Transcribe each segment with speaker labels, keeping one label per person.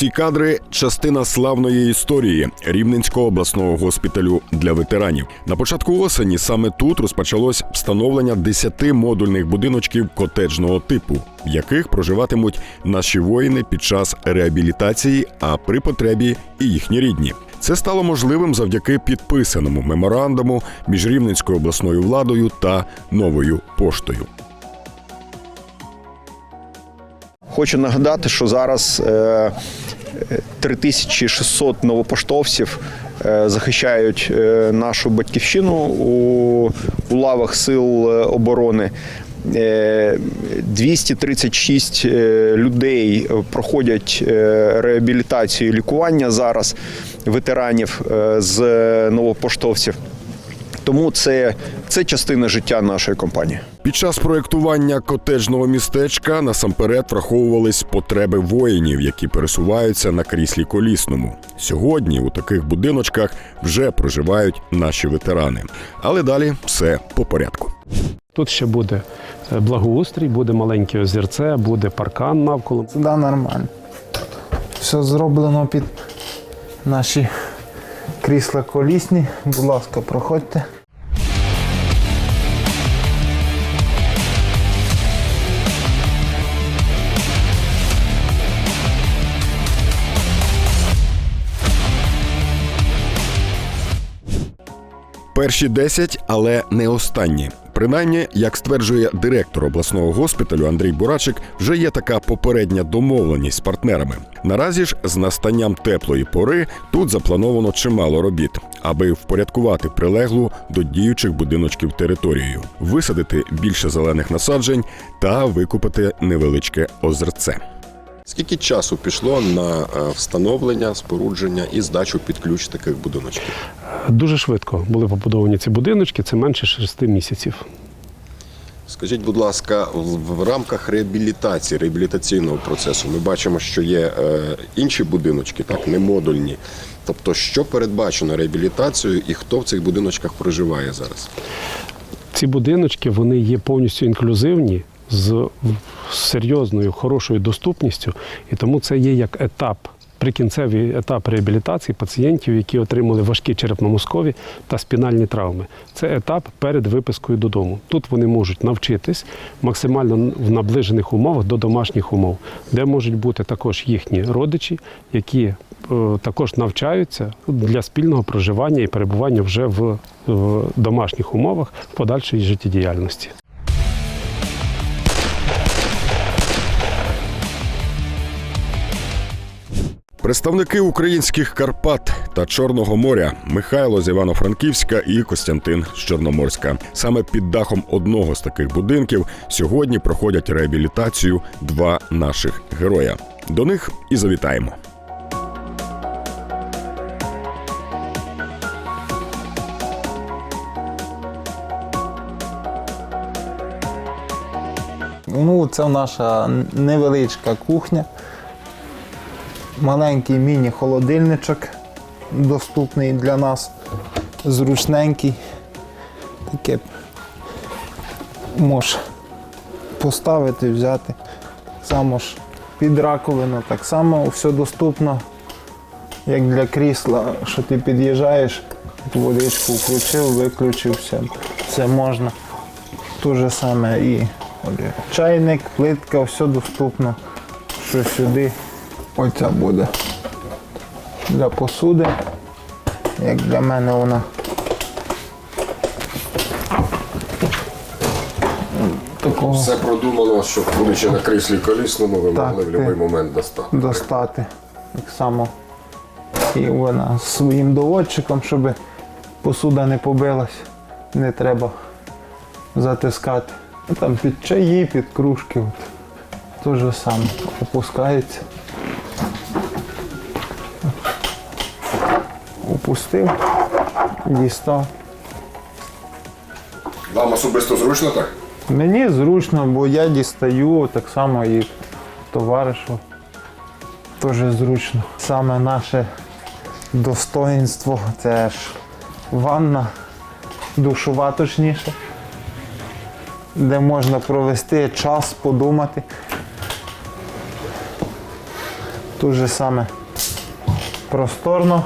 Speaker 1: ці кадри частина славної історії Рівненського обласного госпіталю для ветеранів. На початку осені саме тут розпочалось встановлення 10 модульних будиночків котеджного типу, в яких проживатимуть наші воїни під час реабілітації, а при потребі і їхні рідні. Це стало можливим завдяки підписаному меморандуму між Рівненською обласною владою та новою поштою.
Speaker 2: Хочу нагадати, що зараз е, 3600 новопоштовців е, захищають е, нашу батьківщину у, у лавах сил е, оборони. Е, 236 е, людей проходять реабілітацію і лікування зараз ветеранів з новопоштовців. Тому це, це частина життя нашої компанії.
Speaker 1: Під час проєктування котеджного містечка насамперед враховувались потреби воїнів, які пересуваються на кріслі колісному. Сьогодні у таких будиночках вже проживають наші ветерани. Але далі все по порядку.
Speaker 3: Тут ще буде е, благоустрій, буде маленьке озерце, буде паркан навколо.
Speaker 4: Сюди нормально. Все зроблено під наші крісла колісні. Будь ласка, проходьте.
Speaker 1: Перші 10, але не останні. Принаймні, як стверджує директор обласного госпіталю Андрій Бурачик, вже є така попередня домовленість з партнерами. Наразі ж з настанням теплої пори тут заплановано чимало робіт, аби впорядкувати прилеглу до діючих будиночків територію, висадити більше зелених насаджень та викупити невеличке озерце.
Speaker 5: Скільки часу пішло на е, встановлення, спорудження і здачу під ключ таких будиночків?
Speaker 3: Дуже швидко були побудовані ці будиночки, це менше 6 місяців.
Speaker 5: Скажіть, будь ласка, в, рамках реабілітації, реабілітаційного процесу ми бачимо, що є е, інші будиночки, так, не модульні. Тобто, що передбачено реабілітацією і хто в цих будиночках проживає зараз?
Speaker 3: Ці будиночки вони є повністю інклюзивні з серйозною, хорошою доступністю, і тому це є як етап. Прикінцевий етап реабілітації пацієнтів, які отримали важкі черепно-мозкові та спінальні травми. Це етап перед випискою додому. Тут вони можуть навчитись максимально в наближених умовах до домашніх умов, де можуть бути також їхні родичі, які е, також навчаються для спільного проживання і перебування вже в домашніх умовах в подальшій життєдіяльності.
Speaker 1: Представники українських Карпат та Чорного моря Михайло з Івано-Франківська і Костянтин з Чорноморська. Саме під дахом одного з таких будинків сьогодні проходять реабілітацію два наших героя. До них і завітаємо.
Speaker 4: Ну, це наша невеличка кухня. Маленький міні-холодильничок доступний для нас, зручненький. Таке можеш поставити, взяти. Само ж під раковину, так само все доступно, як для крісла, що ти під'їжджаєш, водичку включив, виключив, все, все можна. Те же саме і чайник, плитка, все доступно. Що сюди. Оця буде для посуди. Як для мене вона. Такого
Speaker 5: Все продумано, щоб будучи на кріслі колісному, ви
Speaker 4: Так,
Speaker 5: могли в
Speaker 4: ти-
Speaker 5: будь-який момент достати.
Speaker 4: достати. Так само і вона з своїм доводчиком, щоб посуда не побилась, не треба затискати. Ну, Там під чаї, під кружки. От. То же саме опускається. Опустив, дістав.
Speaker 5: Вам особисто зручно так?
Speaker 4: Мені зручно, бо я дістаю так само і товаришу. Теж зручно. Саме наше достоїнство це ж ванна, душова точніше, де можна провести час, подумати. Тут же саме просторно.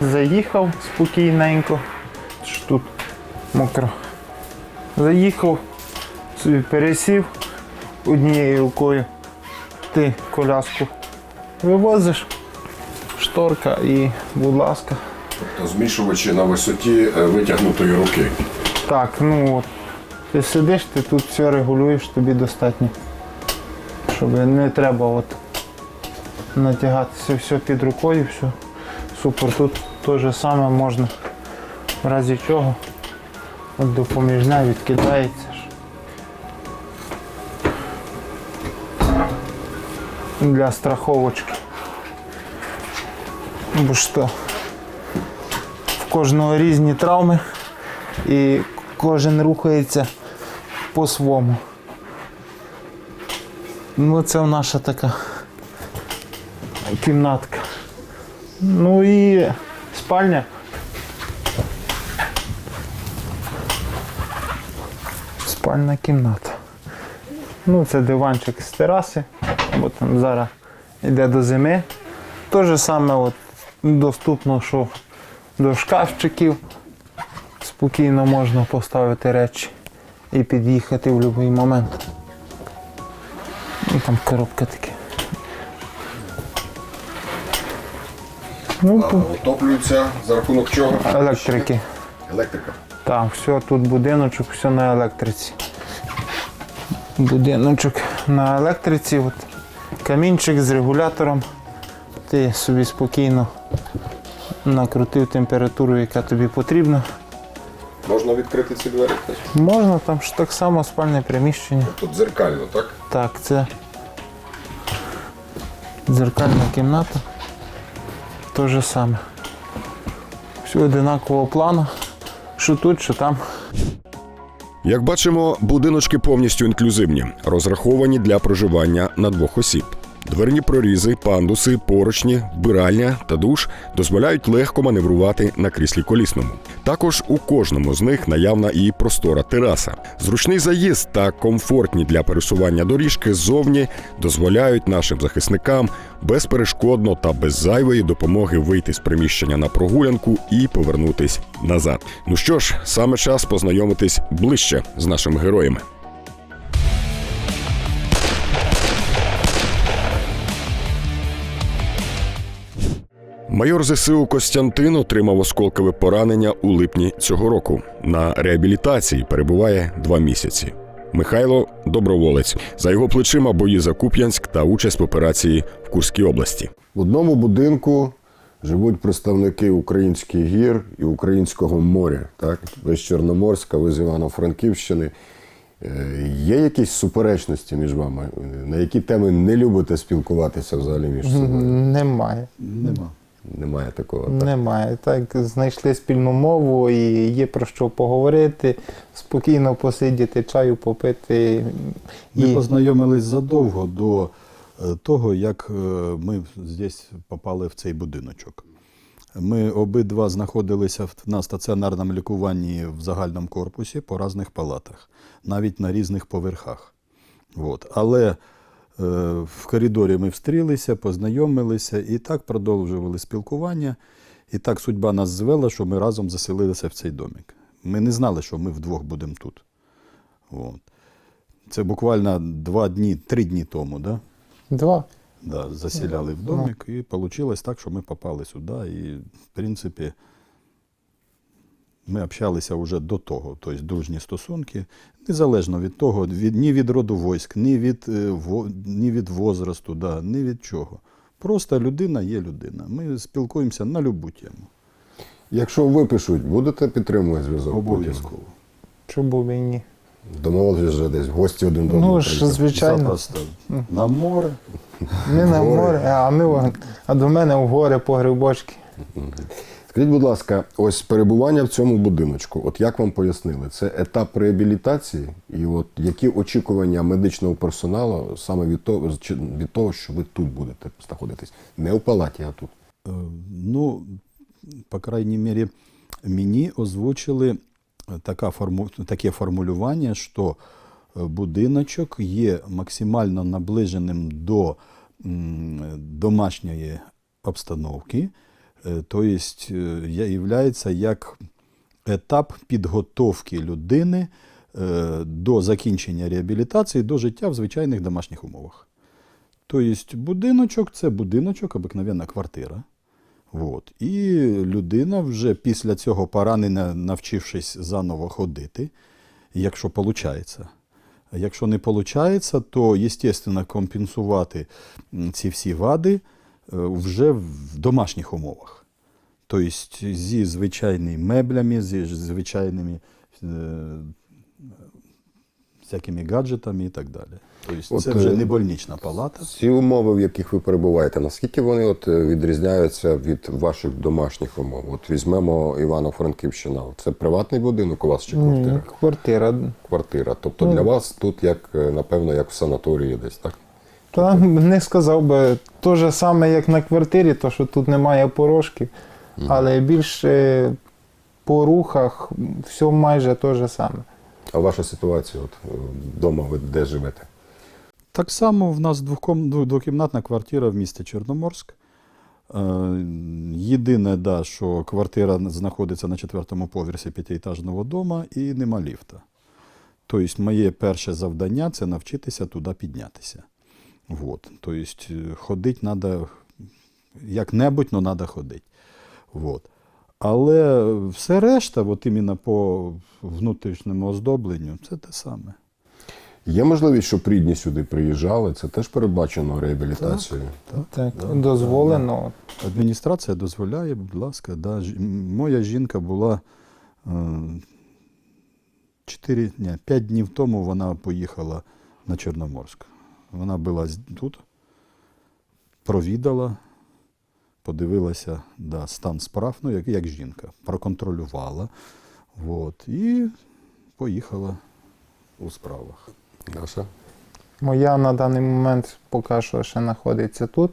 Speaker 4: Заїхав спокійненько. Що тут мокро. Заїхав, собі пересів однією рукою. Ти коляску вивозиш, шторка і, будь ласка.
Speaker 1: Тобто змішувачі на висоті е, витягнутої руки.
Speaker 4: Так, ну от. Ти сидиш, ти тут все регулюєш, тобі достатньо. Щоб не треба от натягатися все під рукою, все. Супер. Тут те же саме можна в разі чого. От допоміжна відкидається. ж. Для страховочки. Бо що в кожного різні травми і кожен рухається по-своєму. Ну, це наша така кімнатка. Ну і спальня. Спальна кімната. Ну, це диванчик з тераси, бо там зараз йде до зими. Те ж саме от, доступно, що до шкафчиків. Спокійно можна поставити речі і під'їхати в будь-який момент. І там коробка таке. Ну, тут
Speaker 1: Отоплюється за рахунок чого?
Speaker 4: електрики.
Speaker 1: Електрика.
Speaker 4: Так, все, тут будиночок, все на електриці. Будиночок на електриці, от, камінчик з регулятором. Ти собі спокійно накрутив температуру, яка тобі потрібна.
Speaker 1: Можна відкрити ці двері?
Speaker 4: Можна там ж так само спальне приміщення.
Speaker 1: Тут дзеркально, так?
Speaker 4: Так, це дзеркальна кімната. Те же саме. Все одинакового плану. Що тут, що там.
Speaker 6: Як бачимо, будиночки повністю інклюзивні, розраховані для проживання на двох осіб. Дверні прорізи, пандуси, поручні, вбиральня та душ дозволяють легко маневрувати на кріслі колісному. Також у кожному з них наявна і простора тераса. Зручний заїзд та комфортні для пересування доріжки ззовні дозволяють нашим захисникам безперешкодно та без зайвої допомоги вийти з приміщення на прогулянку і повернутись назад. Ну що ж, саме час познайомитись ближче з нашими героями. Майор ЗСУ Костянтин отримав осколкове поранення у липні цього року. На реабілітації перебуває два місяці. Михайло доброволець за його плечима бої за Куп'янськ та участь в операції в Курській області.
Speaker 1: В одному будинку живуть представники українських гір і українського моря. Так? Ви з Чорноморська, ви з Івано-Франківщини. Е, Є якісь суперечності між вами? На які теми не любите спілкуватися взагалі між собою?
Speaker 4: Немає.
Speaker 7: Нема.
Speaker 1: Немає такого. Так?
Speaker 4: Немає. Так, знайшли спільну мову і є про що поговорити, спокійно посидіти, чаю попити.
Speaker 7: Ми
Speaker 4: І
Speaker 7: познайомились задовго до е, того, як е, ми здесь попали в цей будиночок. Ми обидва знаходилися на стаціонарному лікуванні в загальному корпусі по різних палатах, навіть на різних поверхах. От. Але в коридорі ми встрілися, познайомилися і так продовжували спілкування. І так судьба нас звела, що ми разом заселилися в цей домик. Ми не знали, що ми вдвох будемо тут. От. Це буквально два дні, три дні тому, да?
Speaker 4: два.
Speaker 7: Да, засіляли в домик, і вийшло так, що ми попали сюди. І, в принципі, ми общалися вже до того, тобто дружні стосунки, незалежно від того, від, ні від роду військ, ні від, е, во, ні від возрасту, да, ні від чого. Просто людина є людина. Ми спілкуємося на любу тему.
Speaker 1: Якщо випишуть, будете підтримувати зв'язок?
Speaker 7: Обов'язково.
Speaker 4: Чому б і ні?
Speaker 1: Домовились вже десь в гості один до.
Speaker 4: Ну ж, звичайно.
Speaker 7: На море.
Speaker 4: Ми на море, а ми а до мене в гори по грибочки.
Speaker 1: Скажіть, будь ласка, ось перебування в цьому будиночку, от як вам пояснили, це етап реабілітації, і от які очікування медичного персоналу саме від того, від того, що ви тут будете знаходитись? Не в палаті, а тут.
Speaker 7: Е, Ну, по крайній мірі, мені озвучили така форму, таке формулювання, що е, будиночок є максимально наближеним до домашньої обстановки, то есть, е, являється як етап підготовки людини е, до закінчення реабілітації до життя в звичайних домашніх умовах. Тобто будиночок це будиночок, обикновенна квартира. От. І людина вже після цього поранення, навчившись заново ходити, якщо виходить. Якщо не виходить, то, звісно, компенсувати ці всі вади е, вже в домашніх умовах. Тобто зі звичайними меблями, зі звичайними е, всякими гаджетами і так далі. Тобто це вже
Speaker 1: е,
Speaker 7: не больнична палата.
Speaker 1: Ці умови, в яких ви перебуваєте, наскільки вони от е, відрізняються від ваших домашніх умов? От візьмемо Івано-Франківщина. Це приватний будинок у вас чи квартира?
Speaker 4: Ні, квартира.
Speaker 1: Квартира. Тобто
Speaker 4: Ну.
Speaker 1: для вас тут як е, напевно як в санаторії десь, так?
Speaker 4: Та не сказав би те ж саме, як на квартирі, то що тут немає порожків, але більше по рухах все майже те ж саме.
Speaker 1: А ваша ситуація, от е, вдома ви де живете?
Speaker 7: Так само в нас двокімнатна квартира в місті Чорноморськ. Е, Єдине, да, що квартира знаходиться на четвертому поверсі п'ятиетажного дому і нема ліфта. Тобто, моє перше завдання це навчитися туди піднятися. Вот. Тобто, ходити треба як-небудь, але треба ходити. Вот. Але все решта, от іменно по внутрішньому оздобленню, це те саме.
Speaker 1: Є можливість, щоб рідні сюди приїжджали, це теж передбачено реабілітацією.
Speaker 4: Так, дозволено.
Speaker 7: Адміністрація дозволяє, будь ласка, да. Моя жінка була е, 4, ні, 5 днів тому вона поїхала на Чорноморськ. Вона була тут, провідала, подивилася да, стан справ, ну, як, як жінка, проконтролювала. От, і поїхала у справах.
Speaker 1: Даша?
Speaker 4: Моя на даний момент поки що ще знаходиться тут.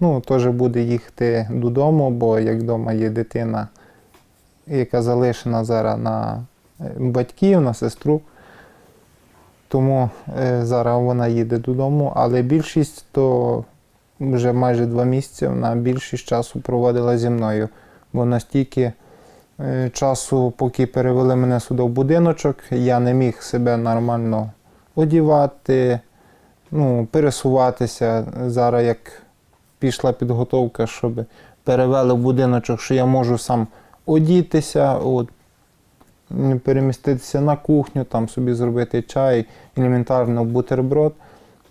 Speaker 4: Ну, теж буде їхати додому, бо як вдома є дитина, яка залишена зараз на е, батьків, на сестру. Тому е, зараз вона їде додому, але більшість то вже майже два місяці вона більшість часу проводила зі мною, бо настільки е, часу, поки перевели мене сюди в будиночок, я не міг себе нормально одівати, ну, пересуватися. Зараз як пішла підготовка, щоб перевели в будиночок, що я можу сам одітися, от, переміститися на кухню, там собі зробити чай, елементарно бутерброд.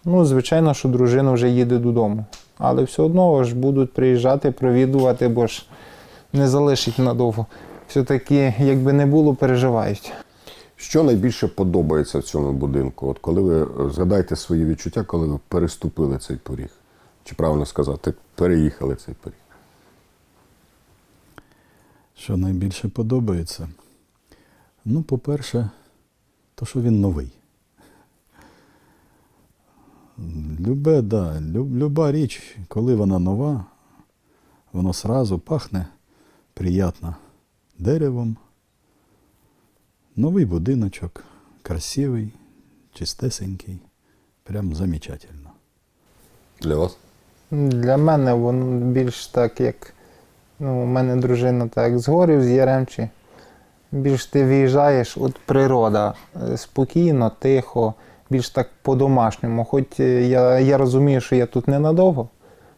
Speaker 4: Ну, звичайно, що дружина вже їде додому. Але все одно ж будуть приїжджати, провідувати, бо ж не залишить надовго. Все-таки, якби не було, переживають.
Speaker 1: Що найбільше подобається в цьому будинку? От коли ви е, згадайте свої відчуття, коли ви переступили цей поріг? Чи правильно сказати, переїхали цей поріг?
Speaker 7: Що найбільше подобається? Ну, по-перше, то, що він новий. Любе, да, люб, люба річ, коли вона нова, воно сразу пахне приємно деревом. Новий будиночок, красивий, чистесенький, прям замечательно.
Speaker 1: Для вас?
Speaker 4: Для мене воно більш так, як ну, у мене дружина так з горів, з Яремчі. Більш ти виїжджаєш, от природа е, спокійно, тихо, більш так по-домашньому. Хоч е, я, я розумію, що я тут ненадовго,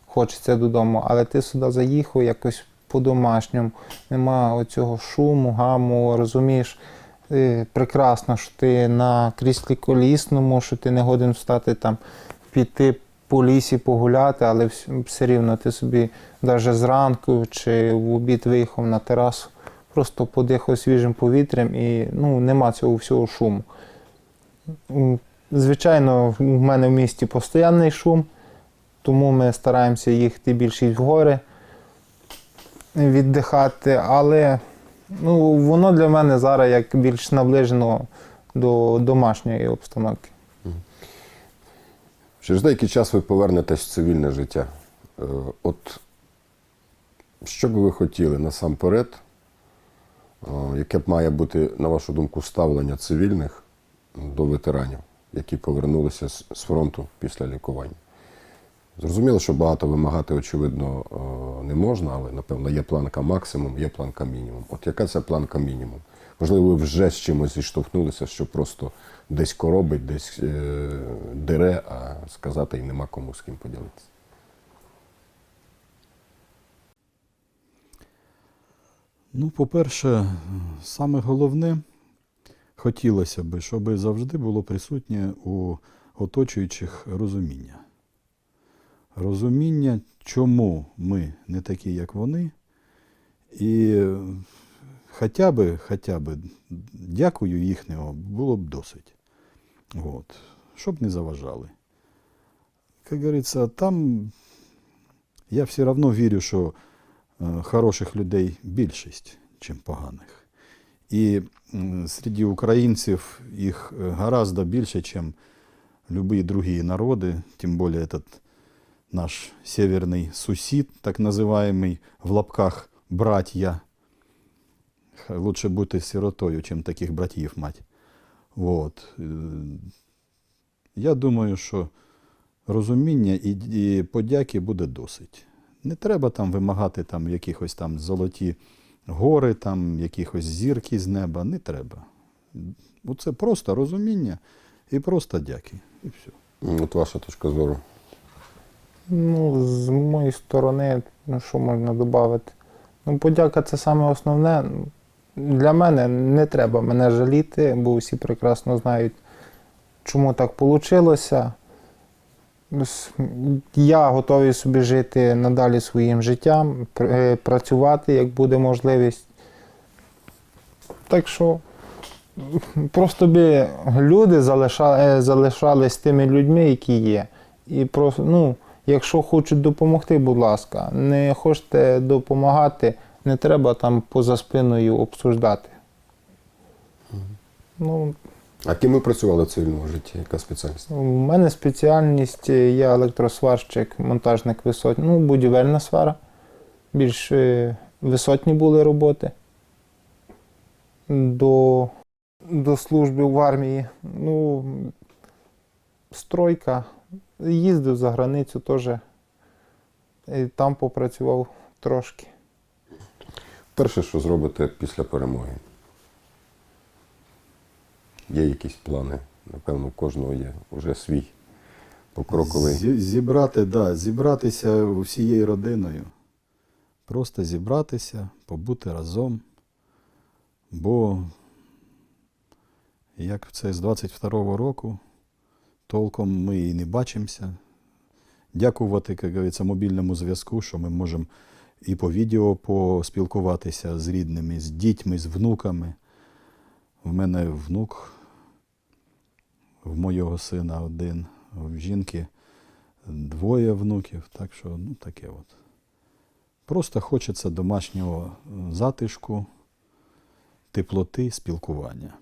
Speaker 4: хочеться додому, але ти сюди заїхав якось по-домашньому. Нема оцього шуму, гаму, розумієш. е, Прекрасно, що ти на кріслі колісному, що ти не годен встати там, піти по лісі погуляти, але все рівно ти собі навіть зранку чи в обід виїхав на терасу, просто подихав свіжим повітрям і ну, нема цього всього шуму. Звичайно, в мене в місті постійний шум, тому ми стараємося їхати більше в гори, віддихати, але ну, воно для мене зараз як більш наближено до домашньої обстановки.
Speaker 1: Через деякий час ви повернетесь в цивільне життя. Е, От що би ви хотіли насамперед, яке б має бути, на вашу думку, ставлення цивільних до ветеранів, які повернулися з фронту після лікування? Зрозуміло, що багато вимагати, очевидно, е, не можна, але напевно є планка максимум, є планка мінімум. От яка це планка мінімум? Можливо, ви вже з чимось зіштовхнулися, що просто десь коробить, десь е, дере, а сказати і нема кому з ким поділитися.
Speaker 7: Ну, по-перше, саме головне, хотілося б, щоб завжди було присутнє у оточуючих розуміння. Розуміння, чому ми не такі, як вони, і хоча б, хоча б дякую їхнього було б досить. От. Щоб не заважали. Як говориться, там я все одно вірю, що хороших людей більшість, ніж поганих. І серед українців їх е, гораздо більше, ніж любые другие народи, тим більше этот наш северний сусід, так називаємий в лапках братья. Лучше бути сиротою, чим таких братів мать. Вот. Е, Я думаю, що розуміння і подяки буде досить. Не треба там вимагати там якихось там золоті гори, там якихось зірки з неба. Не треба. Оце просто розуміння і просто дяки. І все.
Speaker 1: От ваша точка зору.
Speaker 4: Ну, з моєї сторони, ну що можна додати? Ну, подяка це саме основне. Для мене не треба мене жаліти, бо всі прекрасно знають, чому так вийшло. Я готовий собі жити надалі своїм життям, е, працювати, як буде можливість. Так що просто би люди е, залишались тими людьми, які є. І просто, ну, якщо хочуть допомогти, будь ласка, не хочете допомагати, не треба там поза спиною обсуждати. Ну,
Speaker 1: А ким ви працювали в цивільному житті? Яка спеціальність?
Speaker 4: у мене спеціальність, я електросварщик, монтажник висотні, ну, будівельна сфера. Більш е, висотні були роботи. До, до служби в армії. Ну, стройка. Їздив за границю теж. І там попрацював трошки.
Speaker 1: Перше, що зробите після перемоги? Є якісь плани? Напевно, у кожного є вже свій покроковий.
Speaker 7: Зі- Зібрати, да, зібратися всією родиною. Просто зібратися, побути разом. Бо як це з 22-го року, толком ми і не бачимося. Дякувати, як говориться, мобільному зв'язку, що ми можемо і по відео поспілкуватися з рідними, з дітьми, з внуками. В мене внук в моєго сина один, в жінки двоє внуків, так що ну таке от. Просто хочеться домашнього е, затишку, теплоти, спілкування.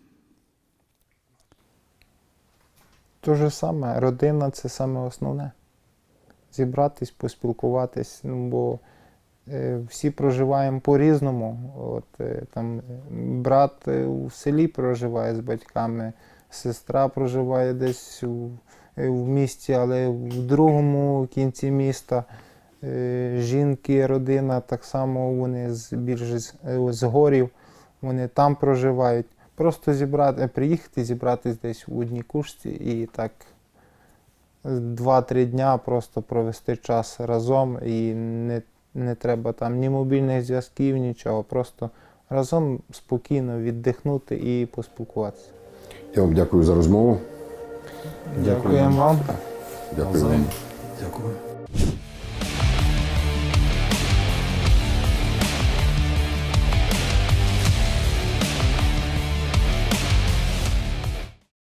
Speaker 4: Те же саме, родина це саме основне. Зібратись, поспілкуватись, ну, бо е, всі проживаємо по-різному. От, е, там, брат е, у селі проживає з батьками, сестра проживає десь у, е, в місті, але в другому кінці міста. Е, жінки, родина, так само вони з, більше з, е, горів, вони там проживають. Просто зібрати, приїхати, зібратись десь у одній кушці і так два-три дня просто провести час разом і не, не треба там ні мобільних зв'язків, нічого. Просто разом спокійно віддихнути і поспілкуватися.
Speaker 1: Я вам дякую за розмову.
Speaker 4: Дякуємо вам.
Speaker 1: Дякую вам.
Speaker 7: Дякую.